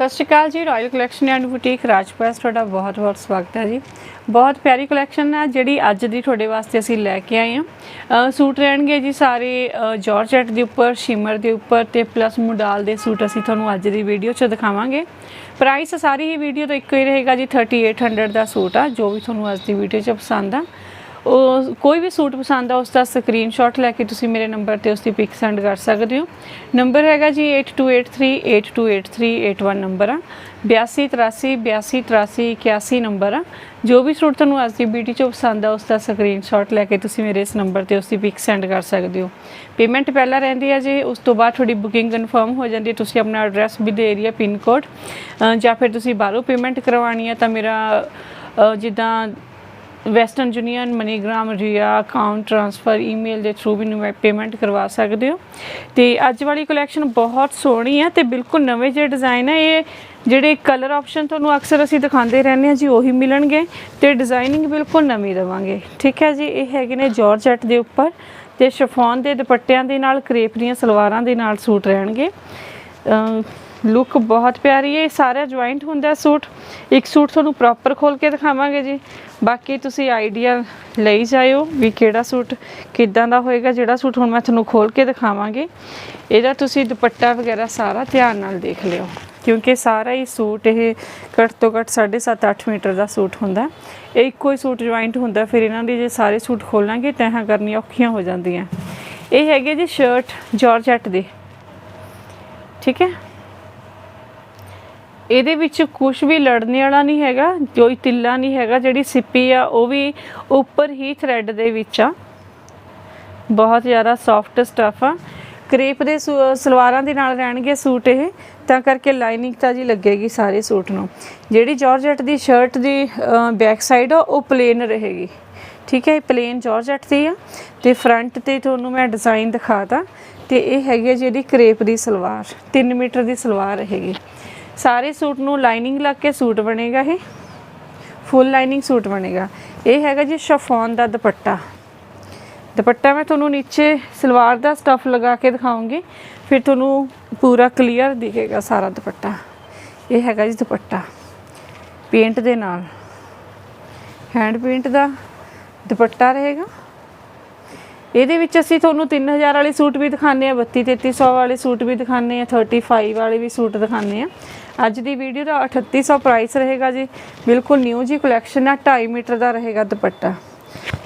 ਸਤਿ ਸ਼੍ਰੀ ਅਕਾਲ ਜੀ royal collection and boutique Rajpas ਤੁਹਾਡਾ ਬਹੁਤ-ਬਹੁਤ ਸਵਾਗਤ ਹੈ ਜੀ। ਬਹੁਤ ਪਿਆਰੀ ਕਲੈਕਸ਼ਨ ਹੈ ਜਿਹੜੀ ਅੱਜ ਦੀ ਤੁਹਾਡੇ ਵਾਸਤੇ ਅਸੀਂ ਲੈ ਕੇ ਆਏ ਹਾਂ। ਸੂਟ ਰਹਿਣਗੇ ਜੀ ਸਾਰੇ ਅ, ਜਾਰਜਟ ਦੇ ਉੱਪਰ ਸ਼ਿਮਰ ਦੇ ਉੱਪਰ ਤੇ ਪਲੱਸ ਮੁਡਾਲ ਦੇ ਸੂਟ ਅਸੀਂ ਤੁਹਾਨੂੰ ਅੱਜ ਦੀ ਵੀਡੀਓ 'ਚ ਦਿਖਾਵਾਂਗੇ। ਪ੍ਰਾਈਸ ਸਾਰੀ ਹੀ ਵੀਡੀਓ ਦਾ ਇੱਕੋ ਹੀ ਰਹੇਗਾ ਜੀ 3800 ਦਾ ਸੂਟ ਆ ਜੋ ਵੀ ਤੁਹਾਨੂੰ ਅੱਜ ਦੀ ਵੀਡੀਓ 'ਚ ਪਸੰਦ ਆ। ਉਹ ਕੋਈ ਵੀ ਸੂਟ ਪਸੰਦ ਆ ਉਸ ਦਾ ਸਕਰੀਨਸ਼ਾਟ ਲੈ ਕੇ ਤੁਸੀਂ ਮੇਰੇ ਨੰਬਰ ਤੇ ਉਸ ਦੀ ਪਿਕ ਸੈਂਡ ਕਰ ਸਕਦੇ ਹੋ। ਨੰਬਰ ਹੈਗਾ ਜੀ 8283828381 ਨੰਬਰ ਆ। 8283 8283 81 ਨੰਬਰ ਆ। ਜੋ ਵੀ ਸੂਟ ਤੁਹਾਨੂੰ ਅੱਜ ਦੀ ਵੀਡੀਓ 'ਚੋਂ ਪਸੰਦ ਆ ਉਸ ਦਾ ਸਕਰੀਨਸ਼ਾਟ ਲੈ ਕੇ ਤੁਸੀਂ ਮੇਰੇ ਇਸ ਨੰਬਰ ਤੇ ਉਸ ਦੀ ਪਿਕ ਸੈਂਡ ਕਰ ਸਕਦੇ ਹੋ। ਪੇਮੈਂਟ ਪਹਿਲਾਂ ਰਹਿੰਦੀ ਹੈ ਜੇ, ਉਸ ਤੋਂ ਬਾਅਦ ਤੁਹਾਡੀ ਬੁਕਿੰਗ ਕਨਫਰਮ ਹੋ ਜਾਂਦੀ ਹੈ ਤੁਸੀਂ ਆਪਣਾ address with area pin code ਜਾਂ ਫਿਰ ਤੁਸੀਂ ਬਾਹਰੋਂ ਪੇਮੈਂਟ ਕਰਵਾਉਣੀ ਹੈ ਤਾਂ ਮੇਰਾ ਜਿੱਦਾਂ Western Union MoneyGram Ria account transfer email ਦੇ ਥਰੂ ਵੀ ਨੂੰ ਪੇਮੈਂਟ ਕਰਵਾ ਸਕਦੇ ਹੋ। ਤੇ ਅੱਜ ਵਾਲੀ ਕਲੈਕਸ਼ਨ ਬਹੁਤ ਸੋਹਣੀ ਹੈ ਤੇ ਬਿਲਕੁਲ ਨਵੇਂ ਜਿਹੇ ਡਿਜ਼ਾਈਨ ਹੈ। ਇਹ ਜਿਹੜੇ ਕਲਰ ਆਪਸ਼ਨ ਤੁਹਾਨੂੰ ਅਕਸਰ ਅਸੀਂ ਦਿਖਾਉਂਦੇ ਰਹਿੰਦੇ ਹਾਂ ਜੀ, ਉਹੀ ਮਿਲਣਗੇ ਤੇ ਡਿਜ਼ਾਈਨਿੰਗ ਬਿਲਕੁਲ ਨਵੀਂ ਦੇਵਾਂਗੇ। ਠੀਕ ਹੈ ਜੀ, ਇਹ ਹੈਗੇ ਨੇ ਜਾਰਜਟ ਦੇ ਉੱਪਰ ਤੇ ਸ਼ਫੋਨ ਦੇ ਦੁਪੱਟਿਆਂ ਦੇ ਨਾਲ ਕਰੇਪ ਦੀਆਂ ਸਲਵਾਰਾਂ ਦੇ ਨਾਲ ਸੂਟ ਰਹਿਣਗੇ। ਲੁੱਕ ਬਹੁਤ ਪਿਆਰੀ ਹੈ, ਇਹ ਸਾਰਾ ਜੁਆਇੰਟ ਹੁੰਦਾ ਸੂਟ। ਇੱਕ ਸੂਟ ਤੁਹਾਨੂੰ ਪ੍ਰੋਪਰ ਖੋਲ ਕੇ ਦਿਖਾਵਾਂਗੇ ਜੀ। ਬਾਕੀ ਤੁਸੀਂ ਆਈਡੀਆ ਲਈ ਜਾਇਓ ਵੀ ਕਿਹੜਾ ਸੂਟ ਕਿੱਦਾਂ ਦਾ ਹੋਏਗਾ, ਜਿਹੜਾ ਸੂਟ ਹੁਣ ਮੈਂ ਤੁਹਾਨੂੰ ਖੋਲ ਕੇ ਦਿਖਾਵਾਂਗੀ। ਇਹਦਾ ਤੁਸੀਂ ਦੁਪੱਟਾ ਵਗੈਰਾ ਸਾਰਾ ਧਿਆਨ ਨਾਲ ਦੇਖ ਲਿਓ। ਕਿਉਂਕਿ ਸਾਰਾ ਹੀ ਸੂਟ ਇਹ ਘੱਟ ਤੋਂ ਘੱਟ 7.5 8 ਮੀਟਰ ਦਾ ਸੂਟ ਹੁੰਦਾ ਇਹ ਇੱਕੋ ਹੀ ਸੂਟ ਜੁਆਇੰਟ ਹੁੰਦਾ, ਫਿਰ ਇਹਨਾਂ ਦੀ ਜੇ ਸਾਰੇ ਸੂਟ ਖੋਲਾਂਗੇ ਤਹਾਂ ਕਰਨੀਆਂ ਔਖੀਆਂ ਹੋ ਜਾਂਦੀਆਂ। ਇਹ ਹੈਗੇ ਜੀ ਸ਼ਰਟ ਜਾਰਜਟ ਦੇ। ਠੀਕ ਹੈ? ਇਹਦੇ ਵਿੱਚ ਕੁਝ ਵੀ ਲੜਨੇ ਵਾਲਾ ਨਹੀਂ ਹੈਗਾ, ਕੋਈ ਤਿੱਲਾ ਨਹੀਂ ਹੈਗਾ, ਜਿਹੜੀ ਸਿੱਪੀ ਆ, ਉਹ ਵੀ ਉੱਪਰ ਹੀ ਥ੍ਰੈਡ ਦੇ ਵਿੱਚ ਆ। ਬਹੁਤ ਜ਼ਿਆਦਾ ਸੌਫਟ ਸਟਫ ਆ। ਕਰੇਪ ਦੇ ਸੂ- ਸਲਵਾਰਾਂ ਦੇ ਨਾਲ ਰਹਿਣਗੇ ਸੂਟ ਇਹ, ਤਾਂ ਕਰਕੇ ਲਾਈਨਿੰਗ ਤਾਂ ਜੀ ਲੱਗੇਗੀ ਸਾਰੇ ਸੂਟ ਨੂੰ। ਜਿਹੜੀ ਜਾਰਜਟ ਦੀ ਸ਼ਰਟ ਦੀ ਬੈਕ ਸਾਈਡ ਆ, ਉਹ ਪਲੇਨ ਰਹੇਗੀ। ਠੀਕ ਹੈ, ਇਹ ਪਲੇਨ ਜਾਰਜਟ ਦੀ ਆ। ਤੇ ਫਰੰਟ ਤੇ ਤੁਹਾਨੂੰ ਮੈਂ ਡਿਜ਼ਾਈਨ ਦਿਖਾਤਾ ਤੇ। ਇਹ ਹੈਗੀ ਆ ਜਿਹੜੀ ਕਰੇਪ ਦੀ ਸਲਵਾਰ 3 ਮੀਟਰ ਦੀ ਸਲਵਾਰ ਰਹੇਗੀ ਸਾਰੇ ਸੂਟ ਨੂੰ ਲਾਈਨਿੰਗ ਲੱਗ ਕੇ ਸੂਟ ਬਣੇਗਾ ਇਹ। ਫੁੱਲ ਲਾਈਨਿੰਗ ਸੂਟ ਬਣੇਗਾ। ਇਹ ਹੈਗਾ ਜੀ ਸ਼ਫੋਨ ਦਾ ਦੁਪੱਟਾ। ਦੁਪੱਟਾ ਮੈਂ ਤੁਹਾਨੂੰ ਨੀਚੇ ਸਲਵਾਰ ਦਾ ਸਟਫ ਲਗਾ ਕੇ ਦਿਖਾਉਂਗੀ। ਫਿਰ ਤੁਹਾਨੂੰ ਪੂਰਾ ਕਲੀਅਰ ਦਿਖੇਗਾ ਸਾਰਾ ਦੁਪੱਟਾ। ਇਹ ਹੈਗਾ ਜੀ ਦੁਪੱਟਾ। ਪੇਂਟ ਦੇ ਨਾਲ। ਹੈਂਡ ਪੇਂਟ ਦਾ ਦੁਪੱਟਾ ਰਹੇਗਾ। ਇਹਦੇ ਵਿੱਚ ਅਸੀਂ ਤੁਹਾਨੂੰ 3000 ਵਾਲੇ ਸੂਟ ਵੀ ਦਿਖਾਉਂਦੇ ਆ 32 3300 ਵਾਲੇ ਸੂਟ ਵੀ ਦਿਖਾਉਂਦੇ ਆ 35 ਵਾਲੇ ਵੀ ਸੂਟ ਦਿਖਾਉਂਦੇ ਆ ਅੱਜ ਦੀ ਵੀਡੀਓ ਦਾ 3800 ਪ੍ਰਾਈਸ ਰਹੇਗਾ ਜੀ। ਬਿਲਕੁਲ ਨਿਊ ਜੀ ਕਲੈਕਸ਼ਨ ਆ 2.5 ਮੀਟਰ ਦਾ ਰਹੇਗਾ ਦੁਪੱਟਾ।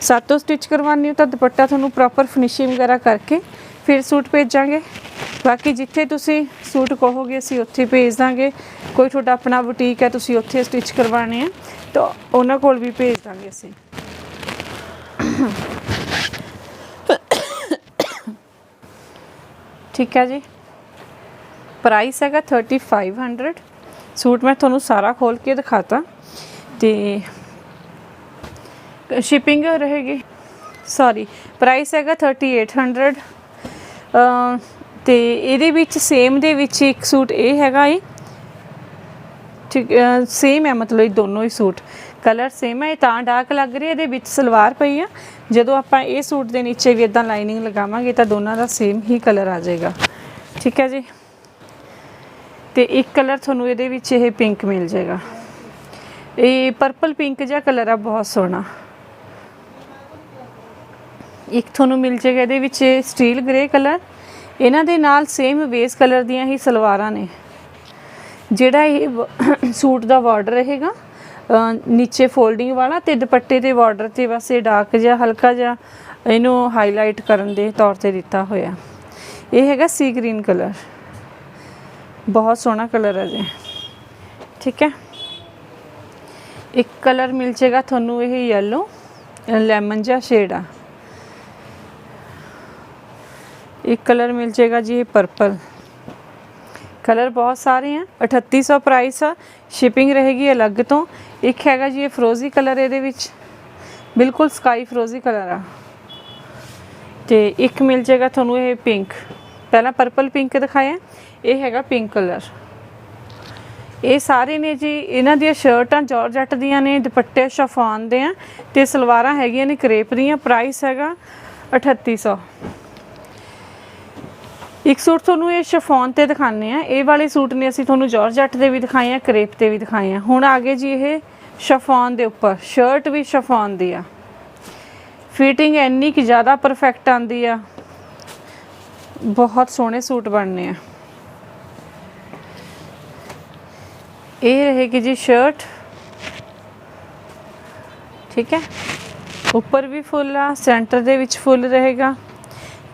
ਸਾਤੋਂ ਸਟਿਚ ਕਰਵਾਉਣੀ ਹੋ ਤਾਂ ਦੁਪੱਟਾ ਤੁਹਾਨੂੰ ਪ੍ਰੋਪਰ ਫਿਨਿਸ਼ਿੰਗ ਵਗੈਰਾ ਕਰਕੇ ਫਿਰ ਸੂਟ ਭੇਜਾਂਗੇ। ਬਾਕੀ ਜਿੱਥੇ ਤੁਸੀਂ ਸੂਟ ਕਹੋਗੇ, ਅਸੀਂ ਉੱਥੇ ਭੇਜ ਦਾਂਗੇ। ਕੋਈ ਤੁਹਾਡਾ ਆਪਣਾ ਬੁਟੀਕ ਹੈ, ਤੁਸੀਂ ਉੱਥੇ ਸਟਿਚ ਕਰਵਾਉਣੇ ਆ, ਤਾਂ ਉਹਨਾਂ ਕੋਲ ਵੀ ਭੇਜ ਦਾਂਗੇ ਅਸੀਂ। ਠੀਕ ਹੈ ਜੀ। ਪ੍ਰਾਈਸ ਹੈਗਾ 3500 ਸੂਟ ਮੈਂ ਤੁਹਾਨੂੰ ਸਾਰਾ ਖੋਲ ਕੇ ਦਿਖਾਤਾ। ਤੇ ਸ਼ਿਪਿੰਗ ਰਹੇਗੀ। ਸੌਰੀ ਪ੍ਰਾਈਸ ਹੈਗਾ 3800 ਅ ਤੇ ਇਹਦੇ ਵਿੱਚ ਸੇਮ ਦੇ ਵਿੱਚ ਇੱਕ ਸੂਟ ਇਹ ਹੈਗਾ ਏ ਠੀਕ ਸੇਮ ਹੈ, ਮਤਲਬ ਇਹ ਦੋਨੋਂ ਹੀ ਸੂਟ। ਕਲਰ ਸੇਮ ਹੈ, ਇਹ ਤਾਂ ਡਾਰਕ ਲੱਗ ਰਿਹਾ ਇਹਦੇ ਵਿੱਚ ਸਲਵਾਰ ਪਈ ਆ। ਜਦੋਂ ਆਪਾਂ ਇਹ ਸੂਟ ਦੇ ਨੀਚੇ ਵੀ ਇਦਾਂ ਲਾਈਨਿੰਗ ਲਗਾਵਾਂਗੇ ਤਾਂ ਦੋਨਾਂ ਦਾ ਸੇਮ ਹੀ ਕਲਰ ਆ ਜਾਏਗਾ। ਠੀਕ ਹੈ ਜੀ? ਤੇ ਇੱਕ ਕਲਰ ਤੁਹਾਨੂੰ ਇਹਦੇ ਵਿੱਚ ਇਹ ਪਿੰਕ ਮਿਲ ਜਾਏਗਾ। ਇਹ ਪਰਪਲ ਪਿੰਕ ਜਿਹਾ ਕਲਰ ਆ, ਬਹੁਤ ਸੋਹਣਾ। ਇੱਕ ਤੁਹਾਨੂੰ ਮਿਲ ਜਾਏਗਾ ਇਹਦੇ ਵਿੱਚ ਸਟੀਲ ਗ੍ਰੇ ਕਲਰ। ਇਹਨਾਂ ਦੇ ਨਾਲ ਸੇਮ ਬੇਸ ਕਲਰ ਦੀਆਂ ਹੀ ਸਲਵਾਰਾਂ ਨੇ। ਜਿਹੜਾ ਇਹ ਸੂਟ ਦਾ ਬਾਰਡਰ ਰਹੇਗਾ ਨੀਚੇ ਫੋਲਡਿੰਗ ਵਾਲਾ ਤੇ ਦੁਪੱਟੇ ਦੇ ਬਾਰਡਰ ਤੇ ਬਸ ਇਹ ਡਾਰਕ ਜਿਹਾ, ਹਲਕਾ ਜਿਹਾ ਇਹਨੂੰ ਹਾਈਲਾਈਟ ਕਰਨ ਦੇ ਤੌਰ ਤੇ ਦਿੱਤਾ ਹੋਇਆ। ਇਹ ਹੈਗਾ ਸੀ ਗ੍ਰੀਨ ਕਲਰ। ਬਹੁਤ ਸੋਹਣਾ ਕਲਰ ਹੈ ਜੀ। ਠੀਕ ਹੈ? ਇੱਕ ਕਲਰ ਮਿਲ ਜਾਏਗਾ ਤੁਹਾਨੂੰ ਇਹ ਯੈਲੋ ਲੈਮਨ ਜਿਹਾ ਸ਼ੇਡ ਆ। ਇੱਕ ਕਲਰ ਮਿਲ ਜਾਏਗਾ ਜੀ ਇਹ ਪਰਪਲ ਕਲਰ ਬਹੁਤ ਸਾਰੇ ਆ 3800 ਪ੍ਰਾਈਸ ਆ ਸ਼ਿਪਿੰਗ ਰਹੇਗੀ ਅਲੱਗ ਤੋਂ। ਇੱਕ ਹੈਗਾ ਜੀ ਇਹ ਫਰੋਜ਼ੀ ਕਲਰ ਇਹਦੇ ਵਿੱਚ। ਬਿਲਕੁਲ ਸਕਾਈ ਫਰੋਜ਼ੀ ਕਲਰ ਆ। ਤੇ ਇੱਕ ਮਿਲ ਜਾਏਗਾ ਤੁਹਾਨੂੰ ਇਹ ਪਿੰਕ ਪਹਿਲਾਂ ਪਰਪਲ ਪਿੰਕ ਦਿਖਾਇਆ ਇਹ ਹੈਗਾ ਪਿੰਕ ਕਲਰ ਇਹ ਸਾਰੇ ਨੇ ਜੀ, ਇਹਨਾਂ ਦੀਆਂ ਸ਼ਰਟਾਂ ਜਾਰਜਟ ਦੀਆਂ ਨੇ, ਦੁਪੱਟੇ ਸ਼ਫਾਨ ਦੇ ਆ ਤੇ ਸਲਵਾਰਾਂ ਹੈਗੀਆਂ ਨੇ ਕਰੇਪ ਦੀਆਂ ਪ੍ਰਾਈਸ ਹੈਗਾ 3800 ਇੱਕ ਸੂਟ ਤੁਹਾਨੂੰ ਇਹ ਸ਼ਿਫੋਨ ਤੇ ਦਿਖਾਣੇ ਆ, ਇਹ ਵਾਲੇ ਸੂਟ ਨੇ ਅਸੀਂ ਤੁਹਾਨੂੰ ਜਾਰਜੱਟ ਦੇ ਵੀ ਦਿਖਾਏ ਆ, ਕਰੇਪ ਤੇ ਵੀ ਦਿਖਾਏ ਆ। ਹੁਣ ਆਗੇ ਜੀ ਇਹ ਸ਼ਿਫੋਨ ਦੇ ਉੱਪਰ ਸ਼ਰਟ ਵੀ ਸ਼ਿਫੋਨ ਦੀ ਆ। ਫਿਟਿੰਗ ਇੰਨੀ ਕਿ ਜ਼ਿਆਦਾ ਪਰਫੈਕਟ ਆਂਦੀ ਆ। ਬਹੁਤ ਸੋਹਣੇ ਸੂਟ ਬਣਨੇ ਆ। ਇਹ ਰਹੇਗੀ ਜੀ ਸ਼ਰਟ ਠੀਕ ਹੈ? ਉੱਪਰ ਵੀ ਫੁੱਲ ਆ ਸੈਂਟਰ ਦੇ ਵਿੱਚ ਫੁੱਲ ਰਹੇਗਾ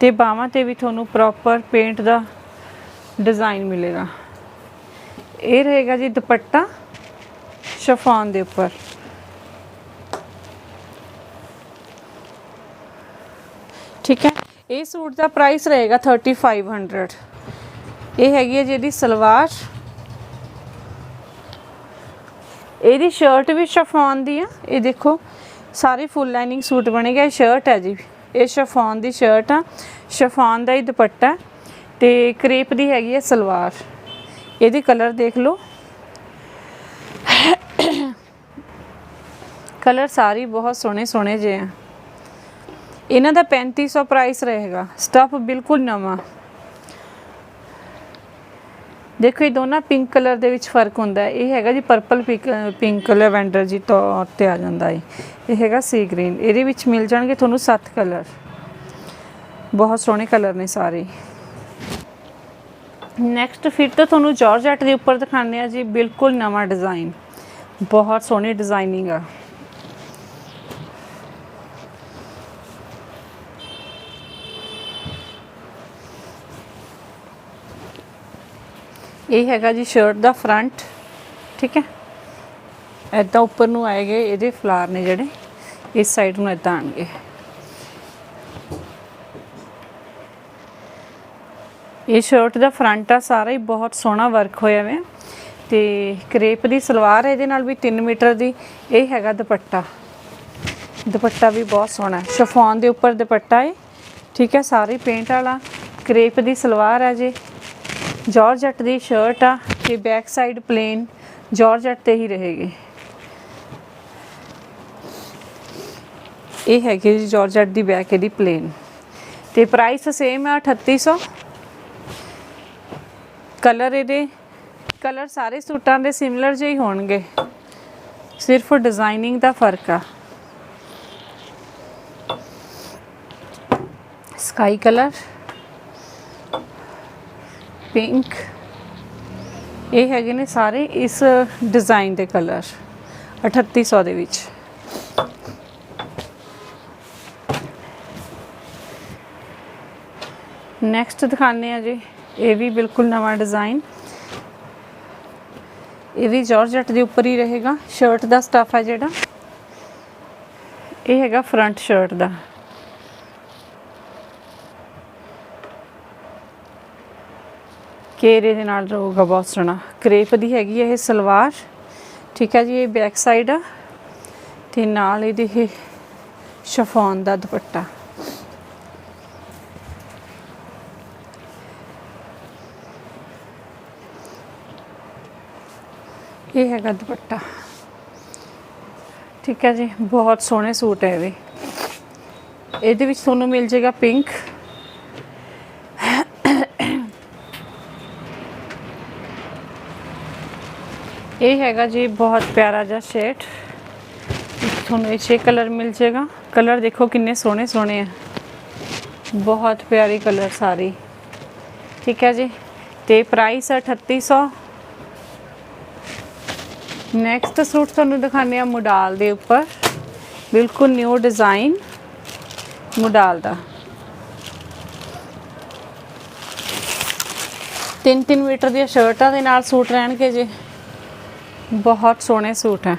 ਤੇ ਬਾਹਾਂ ਤੇ ਵੀ ਤੁਹਾਨੂੰ ਪ੍ਰੋਪਰ ਪੇਂਟ ਦਾ ਡਿਜ਼ਾਈਨ ਮਿਲੇਗਾ। ਇਹ ਰਹੇਗਾ ਜੀ ਦੁਪੱਟਾ ਸ਼ਫਾਨ ਦੇ ਉੱਪਰ। ਠੀਕ ਹੈ? ਇਹ ਸੂਟ ਦਾ ਪ੍ਰਾਈਸ ਰਹੇਗਾ 3500 ਇਹ ਹੈਗੀ ਹੈ ਜਿਹੜੀ ਸਲਵਾਰ। ਇਹਦੀ ਸ਼ਰਟ ਵੀ ਸ਼ਫਾਨ ਦੀ ਆ। ਇਹ ਦੇਖੋ, ਸਾਰੇ ਫੁੱਲ ਲਾਈਨਿੰਗ ਸੂਟ ਬਣੇਗਾ ਇਹ ਸ਼ਰਟ ਹੈ ਜੀ। ਇਹ ਸ਼ਫਾਨ ਦੀ ਸ਼ਰਟ ਆ। ਸ਼ਫਾਨ ਦਾ ਹੀ ਦੁਪੱਟਾ ਤੇ ਕਰੇਪ ਦੀ ਹੈਗੀ ਹੈ ਸਲਵਾਰ। ਇਹਦੇ ਕਲਰ ਦੇਖ ਲਓ। ਕਲਰ ਸਾਰੇ ਬਹੁਤ ਸੋਹਣੇ ਸੋਹਣੇ ਜੇ ਆ। ਇਹਨਾਂ ਦਾ 3500 ਪ੍ਰਾਈਸ ਰਹੇਗਾ। ਸਟਫ ਬਿਲਕੁਲ ਨਵਾਂ। ਦੇਖੋ, ਇਹ ਦੋਨਾਂ ਪਿੰਕ ਕਲਰ ਦੇ ਵਿੱਚ ਫ਼ਰਕ ਹੁੰਦਾ ਹੈ। ਇਹ ਹੈਗਾ ਜੀ ਪਰਪਲ ਪਿੰਕ ਲੈਵੈਂਡਰ ਜੀ ਤੌਰ ਤੇ ਆ ਜਾਂਦਾ ਹੈ ਇਹ ਹੈਗਾ ਸੀ ਗ੍ਰੀਨ ਇਹਦੇ ਵਿੱਚ ਮਿਲ ਜਾਣਗੇ ਤੁਹਾਨੂੰ 7 ਕਲਰ ਬਹੁਤ ਸੋਹਣੇ ਕਲਰ ਨੇ ਸਾਰੇ। ਨੈਕਸਟ ਫਿਰ ਤੋਂ ਤੁਹਾਨੂੰ ਜਾਰਜਟ ਦੇ ਉੱਪਰ ਦਿਖਾਉਂਦੇ ਆ ਜੀ। ਬਿਲਕੁਲ ਨਵਾਂ ਡਿਜ਼ਾਈਨ ਬਹੁਤ ਸੋਹਣੀ ਡਿਜ਼ਾਈਨਿੰਗ ਆ। ਇਹ ਹੈਗਾ ਜੀ ਸ਼ਰਟ ਦਾ ਫਰੰਟ ਠੀਕ ਹੈ? ਐਦਾਂ ਉੱਪਰ ਨੂੰ ਆਏਗੇ ਇਹਦੇ ਫਲਾਰ ਨੇ ਜਿਹੜੇ, ਇਸ ਸਾਈਡ ਨੂੰ ਐਦਾਂ ਆਣਗੇ ਇਹ ਸ਼ਰਟ ਦਾ ਫਰੰਟ ਆ, ਸਾਰਾ ਹੀ ਬਹੁਤ ਸੋਹਣਾ ਵਰਕ ਹੋਇਆ ਹੋਇਆ ਤੇ ਕਰੇਪ ਦੀ ਸਲਵਾਰ ਹੈ, ਇਹਦੇ ਨਾਲ ਵੀ 3 ਮੀਟਰ ਦੀ। ਇਹ ਹੈਗਾ ਦੁਪੱਟਾ। ਦੁਪੱਟਾ ਵੀ ਬਹੁਤ ਸੋਹਣਾ ਹੈ। ਸ਼ਫੋਨ ਦੇ ਉੱਪਰ ਦੁਪੱਟਾ ਹੈ ਠੀਕ ਹੈ? ਸਾਰੇ ਪੇਂਟ ਵਾਲਾ। ਕਰੇਪ ਦੀ ਸਲਵਾਰ ਹੈ ਜੀ। ਜਾਰਜਟ ਦੀ ਸ਼ਰਟ ਆ ਤੇ ਬੈਕ ਸਾਈਡ ਪਲੇਨ ਜਾਰਜਟ ਤੇ ਹੀ ਰਹੇਗੀ। ਇਹ ਹੈਗੀ ਜੀ ਜਾਰਜਟ ਦੀ ਬੈਕ ਇਹਦੀ ਪਲੇਨ ਤੇ ਪ੍ਰਾਈਸ ਸੇਮ ਆ 3800 ਕਲਰ ਇਹਦੇ ਕਲਰ ਸਾਰੇ ਸੂਟਾਂ ਦੇ ਸਿਮਿਲਰ ਜਿਹੇ ਹੀ ਹੋਣਗੇ। ਸਿਰਫ ਡਿਜ਼ਾਈਨਿੰਗ ਦਾ ਫ਼ਰਕ ਆ। ਸਕਾਈ ਕਲਰ ਪਿੰਕ ਇਹ ਹੈਗੇ ਨੇ ਸਾਰੇ ਇਸ ਡਿਜ਼ਾਈਨ ਦੇ ਕਲਰ 3800 ਦੇ ਵਿੱਚ। ਨੈਕਸਟ ਦਿਖਾਉਂਦੇ ਆ ਜੀ। ਇਹ ਵੀ ਬਿਲਕੁਲ ਨਵਾਂ ਡਿਜ਼ਾਈਨ ਇਹ ਵੀ ਜਾਰਜਟ ਦੇ ਉੱਪਰ ਹੀ ਰਹੇਗਾ। ਸ਼ਰਟ ਦਾ ਸਟਫ ਹੈ ਜਿਹੜਾ। ਇਹ ਹੈਗਾ ਫਰੰਟ ਸ਼ਰਟ ਦਾ। ਘੇਰੇ ਦੇ ਨਾਲ ਰਹੂਗਾ ਬਹੁਤ ਸੋਹਣਾ। ਕਰੇਪ ਦੀ ਹੈਗੀ ਹੈ ਇਹ ਸਲਵਾਰ। ਠੀਕ ਹੈ ਜੀ, ਇਹ ਬੈਕ ਸਾਈਡ ਆ। ਤੇ ਨਾਲ ਇਹਦੇ ਇਹ ਸ਼ਫੋਨ ਦਾ ਦੁਪੱਟਾ। ਇਹ ਹੈਗਾ ਦੁਪੱਟਾ। ਠੀਕ ਹੈ ਜੀ, ਬਹੁਤ ਸੋਹਣੇ ਸੂਟ ਹੈ ਇਹ ਵੀ। ਇਹਦੇ ਵਿੱਚ ਤੁਹਾਨੂੰ ਮਿਲ ਜਾਏਗਾ ਪਿੰਕ ਇਹ ਹੈਗਾ ਜੀ ਬਹੁਤ ਪਿਆਰਾ ਜਿਹਾ ਸ਼ੇਡ ਤੁਹਾਨੂੰ ਇਹ ਛੇ ਕਲਰ ਮਿਲ ਜਾਏਗਾ। ਕਲਰ ਦੇਖੋ ਕਿੰਨੇ ਸੋਹਣੇ ਸੋਹਣੇ ਆ। ਬਹੁਤ ਪਿਆਰੀ ਕਲਰ ਸਾਰੀ। ਠੀਕ ਹੈ ਜੀ। ਤੇ ਪ੍ਰਾਈਸ 3800 ਨੈਕਸਟ ਸੂਟ ਤੁਹਾਨੂੰ ਦਿਖਾਉਂਦੇ ਆ ਮੁਡਾਲ ਦੇ ਉੱਪਰ। ਬਿਲਕੁਲ ਨਿਊ ਡਿਜ਼ਾਈਨ ਮੁਡਾਲ ਦਾ। 3-3 ਮੀਟਰ ਦੀਆਂ ਸ਼ਰਟਾਂ ਦੇ ਨਾਲ ਸੂਟ ਰਹਿਣਗੇ ਜੀ। ਬਹੁਤ ਸੋਹਣੇ ਸੂਟ ਹੈ।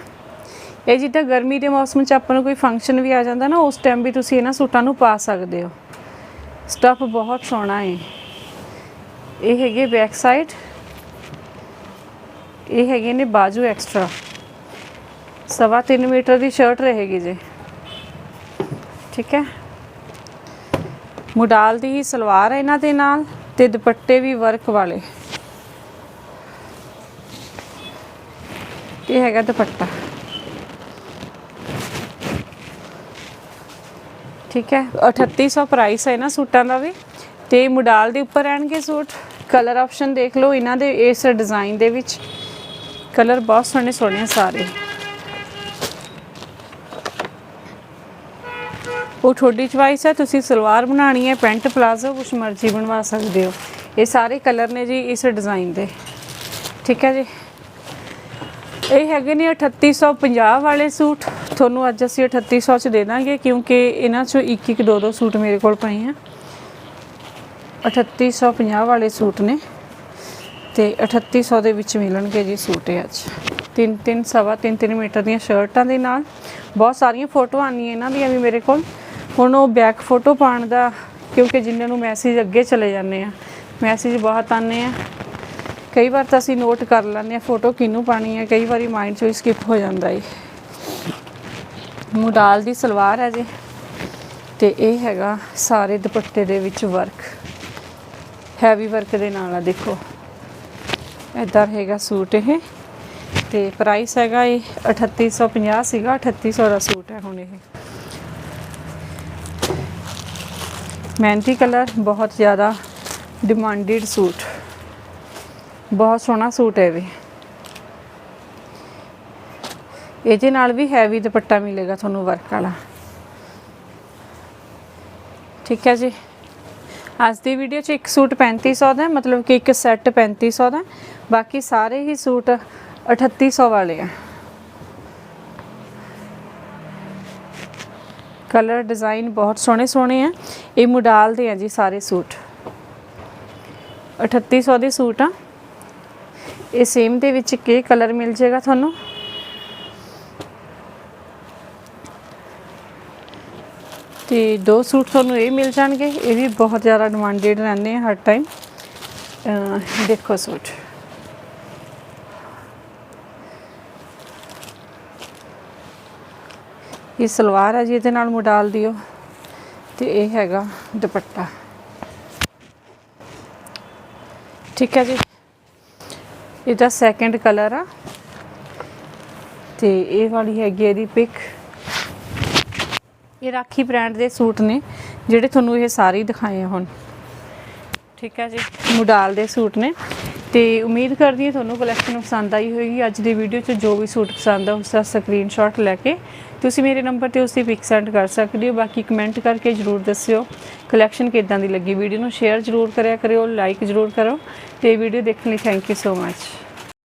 ਇਹ ਜਿੱਦਾਂ ਗਰਮੀ ਦੇ ਮੌਸਮ 'ਚ ਆਪਾਂ ਨੂੰ ਕੋਈ ਫੰਕਸ਼ਨ ਵੀ ਆ ਜਾਂਦਾ ਨਾ, ਉਸ ਟਾਈਮ ਵੀ ਤੁਸੀਂ ਇਹਨਾਂ ਸੂਟਾਂ ਨੂੰ ਪਾ ਸਕਦੇ ਹੋ। ਸਟੱਫ ਬਹੁਤ ਸੋਹਣਾ ਹੈ। ਇਹ ਹੈਗੇ ਬੈਕ ਸਾਈਡ ਇਹ ਹੈਗੇ ਨੇ ਬਾਜੂ ਐਕਸਟਰਾ ਸਵਾ 3 ਮੀਟਰ ਦੀ ਸ਼ਰਟ ਰਹੇਗੀ ਜੀ। ਠੀਕ ਹੈ। ਮੁਡਾਲ ਦੀ ਹੀ ਸਲਵਾਰ ਹੈ ਇਹਨਾਂ ਦੇ ਨਾਲ ਤੇ ਦੁਪੱਟੇ ਵੀ ਵਰਕ ਵਾਲੇ। ਇਹ ਹੈਗਾ ਦੁਪੱਟਾ। ਠੀਕ ਹੈ? 3800 ਪ੍ਰਾਈਸ ਹੈ ਨਾ ਸੂਟਾਂ ਦਾ ਵੀ। ਤੇ ਮੁਡਾਲ ਦੇ ਉੱਪਰ ਰਹਿਣਗੇ ਸੂਟ। ਕਲਰ ਆਪਸ਼ਨ ਦੇਖ ਲਓ ਇਹਨਾਂ ਦੇ, ਇਸ ਡਿਜ਼ਾਈਨ ਦੇ ਵਿੱਚ। ਕਲਰ ਬਹੁਤ ਸੋਹਣੇ ਸੋਹਣੇ ਸਾਰੇ। ਉਹ ਤੁਹਾਡੀ ਚੁਆਇਸ ਹੈ, ਤੁਸੀਂ ਸਲਵਾਰ ਬਣਾਣੀ ਹੈ, ਪੈਂਟ ਪਲਾਜ਼ੋ, ਕੁਛ ਮਰਜ਼ੀ ਬਣਵਾ ਸਕਦੇ ਹੋ। ਇਹ ਸਾਰੇ ਕਲਰ ਨੇ ਜੀ ਇਸ ਡਿਜ਼ਾਈਨ ਦੇ। ਠੀਕ ਹੈ ਜੀ? ਇਹ ਹੈਗੇ ਨੇ 3850 ਵਾਲੇ ਸੂਟ। ਤੁਹਾਨੂੰ ਅੱਜ ਅਸੀਂ 3800 ਚ ਦੇ ਦਾਂਗੇ ਕਿਉਂਕਿ ਇਹਨਾਂ ਚੋਂ ਇੱਕ ਇੱਕ ਦੋ ਦੋ ਸੂਟ ਮੇਰੇ ਕੋਲ ਪਏ ਆ। 3850 ਵਾਲੇ ਸੂਟ ਨੇ ਤੇ 3800 ਦੇ ਵਿੱਚ ਮਿਲਣਗੇ ਜੀ ਸੂਟ ਇਹ ਅੱਜ। ਤਿੰਨ ਤਿੰਨ ਸਵਾ ਤਿੰਨ ਤਿੰਨ ਮੀਟਰ ਦੀਆਂ ਸ਼ਰਟਾਂ ਦੇ ਨਾਲ। ਬਹੁਤ ਸਾਰੀਆਂ ਫੋਟੋਆਂ ਆਉਂਦੀਆਂ ਇਹਨਾਂ ਦੀਆਂ ਵੀ ਮੇਰੇ ਕੋਲ। ਹੁਣ ਉਹ ਬੈਕ ਫੋਟੋ ਪਾਉਣ ਦਾ ਕਿਉਂਕਿ ਜਿਨ੍ਹਾਂ ਨੂੰ ਮੈਸੇਜ ਅੱਗੇ ਚਲੇ ਜਾਂਦੇ ਆ। ਮੈਸੇਜ ਬਹੁਤ ਆਉਂਦੇ ਆ। ਕਈ ਵਾਰ ਤਾਂ ਅਸੀਂ ਨੋਟ ਕਰ ਲੈਂਦੇ ਆ ਫੋਟੋ ਕਿਹਨੂੰ ਪਾਣੀ ਹੈ, ਕਈ ਵਾਰੀ ਮਾਈਂਡ ਚੋਂ ਸਕਿਪ ਹੋ ਜਾਂਦਾ ਏ। ਮੁਡਾਲ ਦੀ ਸਲਵਾਰ ਹੈ ਜੀ, ਤੇ ਇਹ ਹੈਗਾ ਸਾਰੇ ਦੁਪੱਟੇ ਦੇ ਵਿੱਚ ਵਰਕ ਹੈਵੀ ਵਰਕ ਦੇ ਨਾਲ ਆ, ਦੇਖੋ। ਇਦਾਂ ਹੈਗਾ ਸੂਟ ਇਹ, ਤੇ ਪ੍ਰਾਈਸ ਹੈਗਾ ਇਹ 3850 ਸੀਗਾ 3800 ਦਾ ਸੂਟ ਹੈ ਹੁਣ ਇਹ। ਮਹਿੰਦੀ ਕਲਰ ਬਹੁਤ ਜ਼ਿਆਦਾ ਡਿਮਾਂਡਡ ਸੂਟ। ਬਹੁਤ ਸੋਹਣਾ ਸੂਟ ਹੈ ਵੀ। ਇਹਦੇ ਨਾਲ ਵੀ ਹੈਵੀ ਦੁਪੱਟਾ ਮਿਲੇਗਾ ਤੁਹਾਨੂੰ ਵਰਕ ਵਾਲਾ। ਠੀਕ ਹੈ ਜੀ। ਅੱਜ ਦੀ ਵੀਡੀਓ 'ਚ ਇੱਕ ਸੂਟ 3500 ਦਾ ਮਤਲਬ ਕਿ ਇੱਕ ਸੈੱਟ 3500 ਦਾ ਬਾਕੀ ਸਾਰੇ ਹੀ ਸੂਟ 3800 ਵਾਲੇ ਆ। ਕਲਰ ਡਿਜ਼ਾਈਨ ਬਹੁਤ ਸੋਹਣੇ ਸੋਹਣੇ ਆ। ਇਹ ਮੁਡਾਲ ਦੇ ਆ ਜੀ ਸਾਰੇ ਸੂਟ। 3800 ਦੇ ਸੂਟ ਆ। ਇਹ ਸੇਮ ਦੇ ਵਿੱਚ ਕੀ ਕਲਰ ਮਿਲ ਜਾਏਗਾ ਤੁਹਾਨੂੰ? ਤੇ ਦੋ ਸੂਟ ਤੁਹਾਨੂੰ ਇਹ ਮਿਲ ਜਾਣਗੇ, ਇਹ ਵੀ ਬਹੁਤ ਜ਼ਿਆਦਾ ਡਿਮਾਂਡਡ ਰਹਿੰਦੇ ਆ ਹਰ ਟਾਈਮ ਦੇਖੋ ਸੂਟ। ਇਹ ਸਲਵਾਰ ਹੈ ਜੀ, ਇਹਦੇ ਨਾਲ ਮੁਡਾਲ ਦਿਓ। ਤੇ ਇਹ ਹੈਗਾ ਦੁਪੱਟਾ। ਠੀਕ ਹੈ ਜੀ। ਇਹਦਾ ਸੈਕੰਡ ਕਲਰ ਆ। ਤੇ ਇਹ ਵਾਲੀ ਹੈਗੀ ਇਹਦੀ ਪਿਕ ਇਹ ਰਾਖੀ ਬ੍ਰਾਂਡ ਦੇ ਸੂਟ ਨੇ, ਜਿਹੜੇ ਤੁਹਾਨੂੰ ਇਹ ਸਾਰੇ ਦਿਖਾਏ ਆ ਹੁਣ। ਠੀਕ ਹੈ ਜੀ, ਮੁਡਾਲ ਦੇ ਸੂਟ ਨੇ। ਤੇ ਉਮੀਦ ਕਰਦੀ ਹਾਂ ਤੁਹਾਨੂੰ ਕਲੈਕਸ਼ਨ ਪਸੰਦ ਆਈ ਹੋਵੇਗੀ ਅੱਜ ਦੀ ਵੀਡੀਓ 'ਚ ਜੋ ਵੀ ਸੂਟ ਪਸੰਦ ਆ, ਉਸ ਦਾ ਸਕਰੀਨਸ਼ਾਟ ਲੈ ਕੇ ਤੁਸੀਂ ਮੇਰੇ ਨੰਬਰ ਤੇ ਉਸ ਦੀ ਪਿਕ ਸੈਂਡ ਕਰ ਸਕਦੇ ਹੋ। ਬਾਕੀ ਕਮੈਂਟ ਕਰਕੇ ਜਰੂਰ ਦੱਸਿਓ। ਕਲੈਕਸ਼ਨ ਕਿਦਾਂ ਦੀ ਲੱਗੀ ਵੀਡੀਓ ਨੂੰ ਸ਼ੇਅਰ ਜਰੂਰ ਕਰਿਆ ਕਰਿਓ ਲਾਈਕ ਜਰੂਰ ਕਰੋ। ਤੇ ਵੀਡੀਓ ਦੇਖਣ ਲਈ ਥੈਂਕ ਯੂ ਸੋ ਮੱਚ